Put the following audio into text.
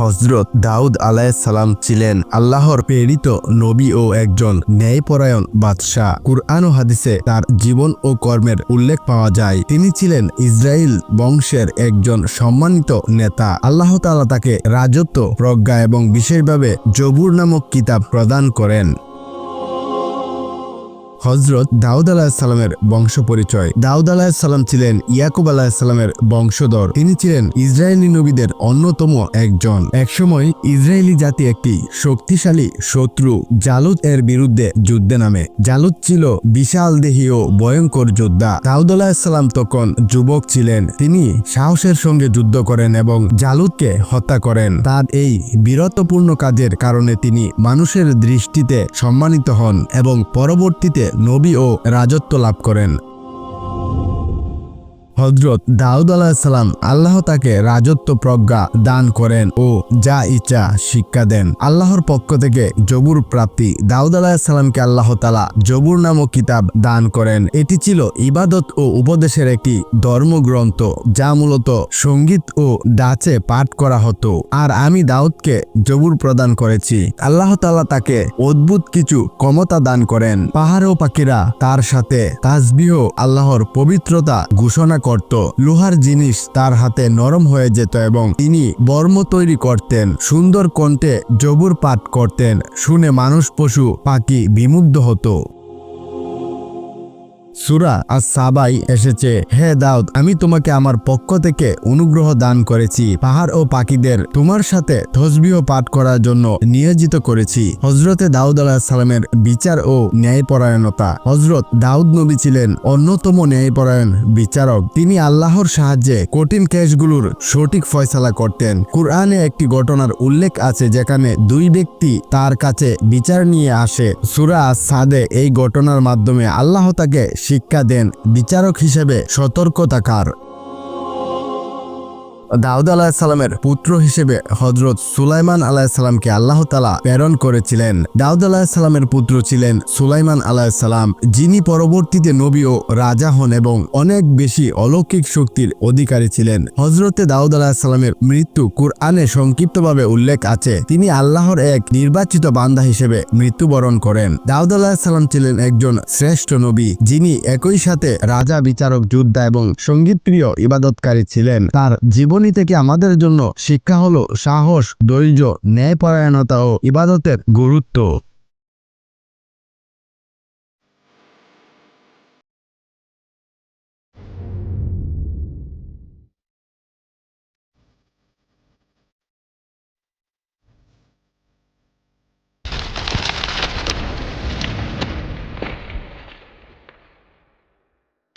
হজরত দাউদ আলাইসালাম ছিলেন আল্লাহর প্রেরিত নবী ও একজন ন্যায়পরায়ণ বাদশাহ। কুরআন ও হাদিসে তার জীবন ও কর্মের উল্লেখ পাওয়া যায়। তিনি ছিলেন ইসরায়েল বংশের একজন সম্মানিত নেতা। আল্লাহ তালা তাকে রাজত্ব, প্রজ্ঞা এবং বিশেষভাবে জবুর নামক কিতাব প্রদান করেন। হজরত দাউদ আলাহিসাল্লামের বংশ পরিচয়। দাউদ আলাহিসাল্লাম ছিলেন ইয়াকুব আলাহিসাল্লামের বংশধর। তিনি ছিলেন ইসরায়েলি নবীদের অন্যতম একজন। একসময় ইসরায়েলি জাতি একটি শক্তিশালী শত্রু, জালুদ এর বিরুদ্ধে যুদ্ধে নামে। জালুদ ছিল বিশাল দেহী ও ভয়ঙ্কর যোদ্ধা। দাউদ আলাহিসাল্লাম তখন যুবক ছিলেন। তিনি সাহসের সঙ্গে যুদ্ধ করেন এবং জালুদকে হত্যা করেন। তার এই বীরত্বপূর্ণ কাজের কারণে তিনি মানুষের দৃষ্টিতে সম্মানিত হন এবং পরবর্তীতে নবী ও রাজত্ব লাভ করেন। হজরত দাউদ আলাহিসাল্লাম আল্লাহ তাকে রাজত্ব প্রজ্ঞা দান করেন ও যা ইচ্ছা শিক্ষা দেন। আল্লাহর পক্ষ থেকে জবুর প্রাপ্তি দাউদ আলাহিসাল্লামকে আল্লাহ তালা জবুর নামক কিতাব দান করেন। এটি ছিল ইবাদত ও উপদেশের একটি ধর্মগ্রন্থ যা মূলত সংগীত ও ডাচে পাঠ করা হতো। আর আমি দাউদকে জবুর প্রদান করেছি। আল্লাহ তালা তাকে অদ্ভুত কিছু ক্ষমতা দান করেন। পাহাড় ও পাখিরা তার সাথে তাজবিহ আল্লাহর পবিত্রতা ঘোষণা করত। লোহার জিনিস তার হাতে নরম হয়ে যেত এবং তিনি বর্ম তৈরি করতেন, সুন্দর কণ্ঠে জবুর পাঠ করতেন। শুনে মানুষ, পশু, পাখি বিমুগ্ধ হতো। সুরা আর সাবাই এসেছে, হে দাউদ, আমি তোমাকে আমার পক্ষ থেকে অনুগ্রহ দান করেছি। পাহাড় ও পাখিদের তোমার সাথে তসবিহ পাঠ করার জন্য নিয়োজিত করেছি। হজরতে দাউদ আলাহ সালামের বিচার ও ন্যায়পরায়ণতা। হজরত দাউদ নবী ছিলেন অন্যতম ন্যায়পরায়ণ বিচারক। তিনি আল্লাহর সাহায্যে কঠিন কেসগুলোর সঠিক ফয়সালা করতেন। কুরআনে একটি ঘটনার উল্লেখ আছে, যেখানে দুই ব্যক্তি তার কাছে বিচার নিয়ে আসে। সুরা সাদে এই ঘটনার মাধ্যমে আল্লাহ তাকে শিক্ষা দেন। বিচারক হিসেবে সতর্ক থাকার দাউদ আলাহিসাল্লামের পুত্র হিসেবে হজরত সুলাইমান আলাহিসাল্লামকে আল্লাহ তালা প্রেরণ করেছিলেন। দাউদ আলাহিসাল্লামের পুত্র ছিলেন সুলাইমান আলাহিসাল্লাম যিনি পরবর্তীতে নবী ও রাজা হন এবং অনেক বেশি অলৌকিক শক্তির অধিকারী ছিলেন। হজরতে দাউদ আলাহিসাল্লামের মৃত্যু কুরআনে সংক্ষিপ্তভাবে উল্লেখ আছে। তিনি আল্লাহর এক নির্বাচিত বান্দা হিসেবে মৃত্যুবরণ করেন। দাউদ আলাহিসাল্লাম ছিলেন একজন শ্রেষ্ঠ নবী, যিনি একই সাথে রাজা, বিচারক, যোদ্ধা এবং সঙ্গীতপ্রিয় ইবাদতকারী ছিলেন। তার জীবনী থেকে আমাদের জন্য শিক্ষা হলো সাহস ধৈর্য ন্যায়পরায়ণতা ও ইবাদতের গুরুত্ব।